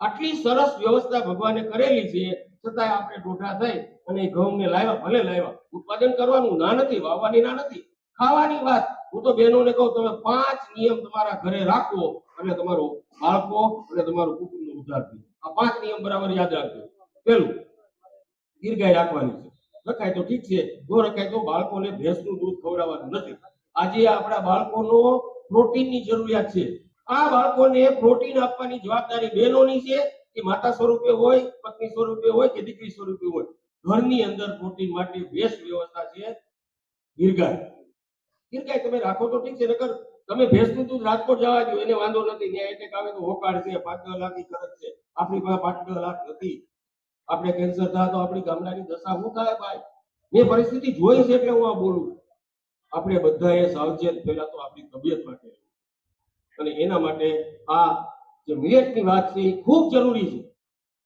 આટલી સરસ વ્યવસ્થા ભગવાને કરેલી છે, છતાંય આપણે ડોઢા થઈ અને ઘઉંને લાવ્યા, ભલે લાવ્યા. ઉત્પાદન કરવાનું ના નથી, વાવવાની ના નથી. ખાવાની વાત, હું તો બહેનોને કહું, તમે પાંચ નિયમ તમારા ઘરે રાખો અને તમારો બાળકો અને તમારું કુટુંબનો ઉદ્ધાર થઈ આ પાંચ નિયમ બરાબર યાદ રાખજો. પેલું દીર્ઘાય રાખવાની છે. રખાય તો ઠીક છે જો રખાય તો બાળકોને ભેંસનું દૂધ ખવડાવવાનું નથી. આજે આપણા બાળકોનો પ્રોટીનની જરૂરિયાત છે. આ બાળકોને પ્રોટીન આપવાની જવાબદારી બહેનોની છે. કે માતા સ્વરૂપે હોય, પત્ની સ્વરૂપે હોય કે દીકરી સ્વરૂપે હોય. ઘરની અંદર પ્રોટીન માટે બેસ્ટ વ્યવસ્થા છે ગીરગાય ગીરગાય તમે રાખો તો ઠીક છે, નકર તમે ભેંસનું દૂધ રાજકોટ જવા દો એને વાંધો નથી. ત્યાં એટેક આવે તો હોકાળ છે પાંચ દસ લાખની ખર્ચ છે. આપણી પાસે પાંચ દસ લાખ નથી. આપણે કેન્સર થાય તો આપણી ગામડાની દશા શું થાય ભાઈ? મેં પરિસ્થિતિ જોઈ છે એટલે હું આ બોલું. આપણે બધાએ સાવચેત પહેલા તો આપણી તબિયત માટે અને એના માટે આ જે મિલેટની વાત છે એ ખૂબ જરૂરી છે.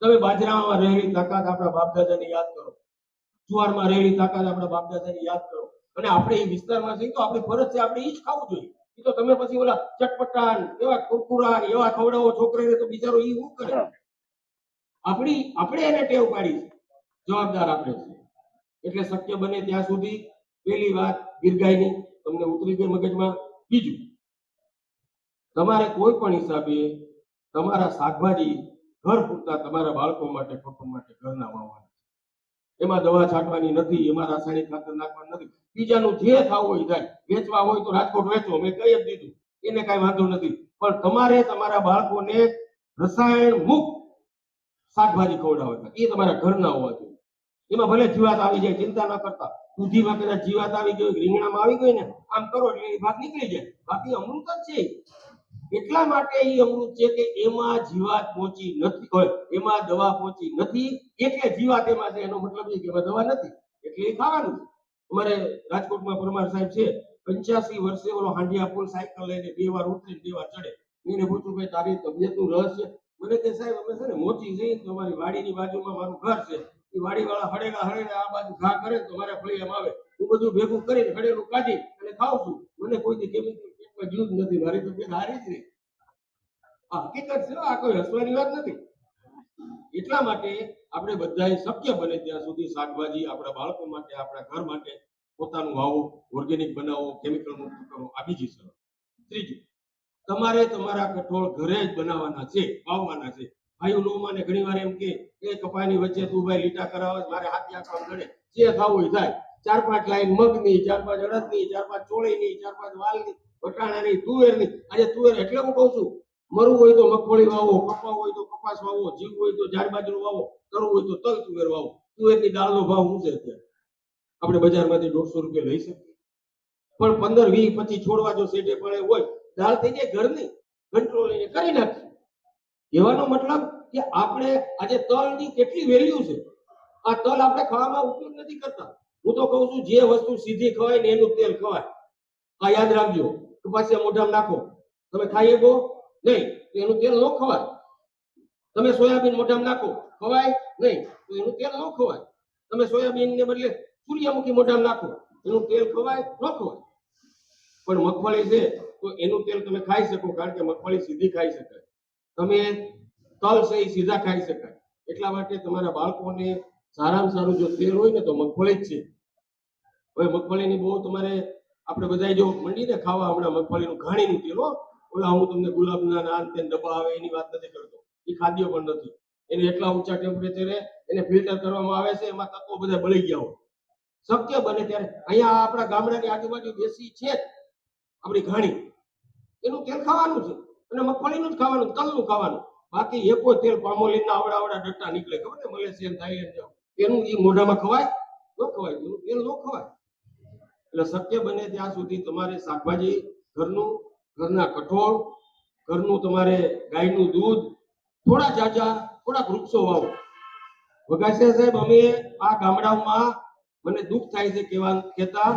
તમે બાજરામાં રહેલી તાકાત આપણા બાપ દાદાની યાદ કરો. જુવારમાં રહેલી તાકાત આપણા બાપદાદાને યાદ કરો. અને આપણે એ વિસ્તારમાં છીએ તો આપણી ફરજ છે આપણે એ જ ખાવું જોઈએ. એ તો તમે પછી ઓલા ચટપટા એવા કુરકુરા એવા ખવડાવો, છોકરાને તો બિચારો એ શું કરે? આપણી, આપણે એને ટેવ પાડી જવાબદાર આપણે છે એટલે શક્ય બને ત્યાં સુધી પેલી વાત દીર્ઘાયની તમને ઉતરી ગઈ મગજમાં. બીજું તમારે કોઈ પણ હિસાબે તમારા શાકભાજી ઘર પૂરતા તમારા બાળકો માટે કુટુંબ માટે ઘરના વાવવાના. એમાં દવા છાંટવાની નથી એમાં રાસાયણિક ખાતર નાખવાનું નથી. બીજાનું જે થવું હોય થાય. વેચવા હોય તો રાજકોટ વેચો મેં કહી જ દીધું. એને કાંઈ વાંધો નથી. પણ તમારે તમારા બાળકોને રસાયણ મુક્ત શાકભાજી ખવડાવવા એ તમારા ઘરના હોવા જોઈએ. એમાં ભલે જીવાત આવી જાય ચિંતા ન કરતા. દૂધીમાં કદાચ જીવાત આવી ગઈ હોય, રીંગણામાં આવી ગઈ ને આમ કરો એટલે ભાગ નીકળી જાય. બાકી અમૃત જ છે. એટલા માટે એ અમૃત છે કે એમાં જીવાત પહોંચી નથી હોય એમાં દવા પહોંચી નથી, એટલે જીવાત એમાં છે, એનો મતલબ એ કે એમાં દવા નથી, એટલે એ ખાવાનું છે. અમારે રાજકોટમાં પરમાર સાહેબ છે, પંચ્યાસી વર્ષે ઓલો હાંડિયા પુલ સાયકલ લઈને બે વાર ઉતરી બે વાર ચડે. એને પૂછ્યું, ભાઈ, તારી તબિયતનું રહસ્ય મને કે, સાહેબ, અમે છે ને મોચી જઈએ તો અમારી વાડીની બાજુમાં મારું ઘર છે. એ વાડી વાળા હળેલા હળેલા આ બાજુ ઘા કરે તો મારા ફળિયામાં આવે. હું બધું ભેગું કરીને હળેલું કાઢી અને ખાઉં છું. મને કોઈ કેમિકલ પેટમાં ગયું નથી. મારી તબિયત હારી જ રહી હકીકત છે, આ કોઈ હસવાની વાત નથી. એટલા માટે આપણે બધાએ શક્ય બને ત્યાં સુધી શાકભાજી આપણા બાળકો માટે, આપણા ઘર માટે પોતાનું વાવો ઓર્ગેનિક બનાવો કેમિકલ મુક્ત કરો, આ બીજી શરત. ત્રીજું, તમારે તમારા કઠોળ ઘરે જ બનાવવાના છે, વાવવાના છે. ભાઈઓ નો માને ઘણી વાર એમ કે, એ કપાની વચ્ચે તું ભાઈ લીટા કરાવે મારે હાથ કામ ગળે જે થવું એ થાય. ચાર પાંચ લાઈન મગની, ચાર પાંચ અડદની, ચાર પાંચ ચોળીની, ચાર પાંચ વાલની, વટાણાની, તુવેરની. આજે તુવેર એટલે હું કહું છું મરવું હોય તો મગફળી વાવો કપા હોય તો કપાસ વાવો જીવ હોય તો જાર બાજરો વાવો, કરવું હોય તો તલ તુવેર વાવો. તુવેરની દાળનો ભાવ શું છે અત્યારે? આપણે બજારમાંથી દોઢસો રૂપિયા લઈ શકીએ. પણ પંદર, વીસ, પચીસ છોડવા જો શેઠે પડે હોય, દાળ થઈ જાય ઘરની કંટ્રોલ લઈને કરી નાખીએ. કહેવાનો મતલબ કે આપણે આજે તલની કેટલી વેલ્યુ છે? આ તલ આપણે ખાવામાં ઉપયોગ નથી કરતા. હું તો કહું છું, જે વસ્તુ સીધી ખવાય ને એનું તેલ ખવાય. આ યાદ રાખજો, કપાસિયા મોઢામાં નાખો. તમે ખાઈ શકો નહીં, તો એનું તેલ ન ખવાય. તમે સોયાબીન મોઢામાં નાખો, ખવાય? નહીં, તો એનું તેલ ન ખવાય. તમે સોયાબીન ને બદલે સૂર્યમુખી મોઢામાં નાખો, એનું તેલ ખવાય? ન ખવાય. પણ મગફળી છે, તો એનું તેલ તમે ખાઈ શકો, કારણ કે મગફળી સીધી ખાઈ શકાય. તમે તલ છે એ સીધા ખાઈ શકાય. એટલા માટે તમારા બાળકોને સારામાં સારું જો તેલ હોય ને, તો મગફળી જ છે. હવે મગફળીની બહુ તમારે, આપણે બધા જો મંડીને ખાવા, હમણાં મગફળીનું ઘાણીનું તેલ ઓલા હું તમને ગુલાબના નાન તે ડબ્બા એની વાત નથી કરતો. એ ખાદ્ય પણ નથી. એને એટલા ઊંચા ટેમ્પરેચરે એને ફિલ્ટર કરવામાં આવે છે, એમાં તત્વો બધા બળી ગયા હોય. શક્ય બને ત્યારે અહીંયા આપણા ગામડાની આજુબાજુ દેશી છે આપણી ઘાણી. એનું તેલ ખાવાનું છે. અને મગફળીનું જ ખાવાનું, તલનું ખાવાનું. બાકી એ કોઈ તેલ પામોલીનના આવડા આવડા ડટ્ટા નીકળે. ખબર ને મલેશિયન, થાઈલેન્ડ જાવ. એનું એ મોઢામાં ખવાય? ન ખવાય. એનું તેલ ન ખવાય. એટલે શક્ય બને ત્યાં સુધી તમારે શાકભાજી, ઘરનું ઘરના કઠોળ, ઘરનું તમારે ગાયનું દૂધ, થોડા જાજા, થોડાક વૃક્ષો વાવો. વગાસિયા સાહેબ, અમે આ ગામડાઓમાં મને દુઃખ થાય છે કેવા કહેતા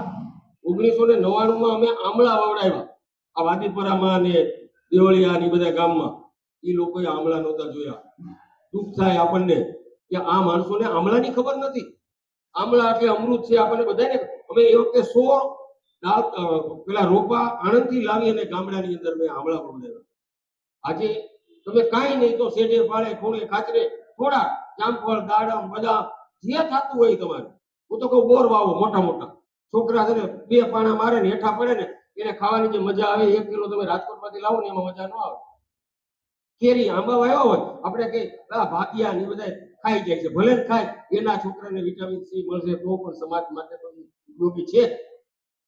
ઓગણીસો ને નવ્વાણું અમે આમળા વાવડાવ્યા. આ વાદીપરામાં અને દેવળિયા ને બધા ગામમાં. એ લોકોએ આમળા નહોતા જોયા. દુઃખ થાય આપણને કે આ માણસોને આમળાની ખબર નથી. આમળા એટલે અમૃત છે આપણને બધાને અમે એ વખતે સો પેલા રોપા આણંદથી લાવી અને ગામડાની અંદર મેં આમળા વવડાવ્યા આજે તમે કાંઈ નહીં તો શેઢે પાળે ખૂણે ખાચરે થોડા જામફળ, દાડમ, બદામ, જે થતું હોય તમારે. હું તો કહું બોર વાવો, મોટા મોટા. છોકરા છે ને, બે પાણા મારે ને, હેઠા પડે ને, એને ખાવાની જે મજા આવે, એક કિલો તમે રાજકોટમાંથી લાવો ને, એમાં મજા ન આવે. કેરી, આંબા આવ્યા હોય, આપણે કઈ, આ ભાગ્યા ને બધા ખાઈ જાય છે. ભલે ખાય, એના છોકરાને વિટામિન સી મળશે, તો પણ સમાજ માટે ઉપયોગી છે.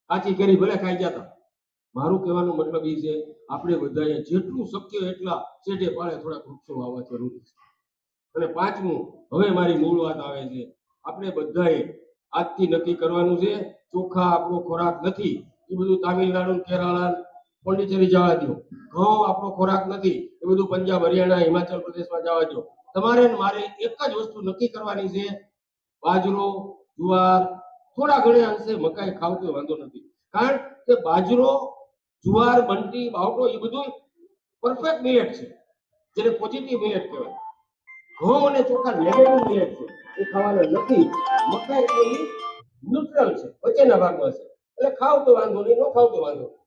કાચી કેરી ભલે ખાઈ જતા. મારું કહેવાનો મતલબ એ છે, આપણે બધાએ જેટલું શક્ય એટલા છેટે પાળે થોડાક વૃક્ષો વાવવા જરૂરી છે. અને પાંચમું, હવે મારી મૂળ વાત આવે છે, આપણે બધાએ આજથી નક્કી કરવાનું છે, ચોખા, આપણો ખોરાક નથી, એ બધું તામિલનાડુ કેરાલા પોંડિચેરી જવા દો ઘઉં, આપણો ખોરાક નથી, એ બધું પંજાબ, હરિયાણા, હિમાચલ પ્રદેશમાં જવા દો તમારે મારે એક જ વસ્તુ નક્કી કરવાની છે, બાજરો, જુવાર થોડા ઘણા અંશે મકાઈ ખાવ કોઈ વાંધો નથી. કારણ કે બાજરો, જુવાર બંટી બાવટો એ બધું પરફેક્ટ મિલેટ છે. જેને પોઝિટિવ મિલેટ કહેવાય. ઘઉં અને ચોખા નેગેટિવ મિલેટ છે. એ ખાવાના નથી મકાઈ એ ન્યુટ્રલ છે. વચ્ચેના ભાગમાં છે. એટલે ખાવ તો વાંધો નહીં, ન ખાવ તો વાંધો નહીં.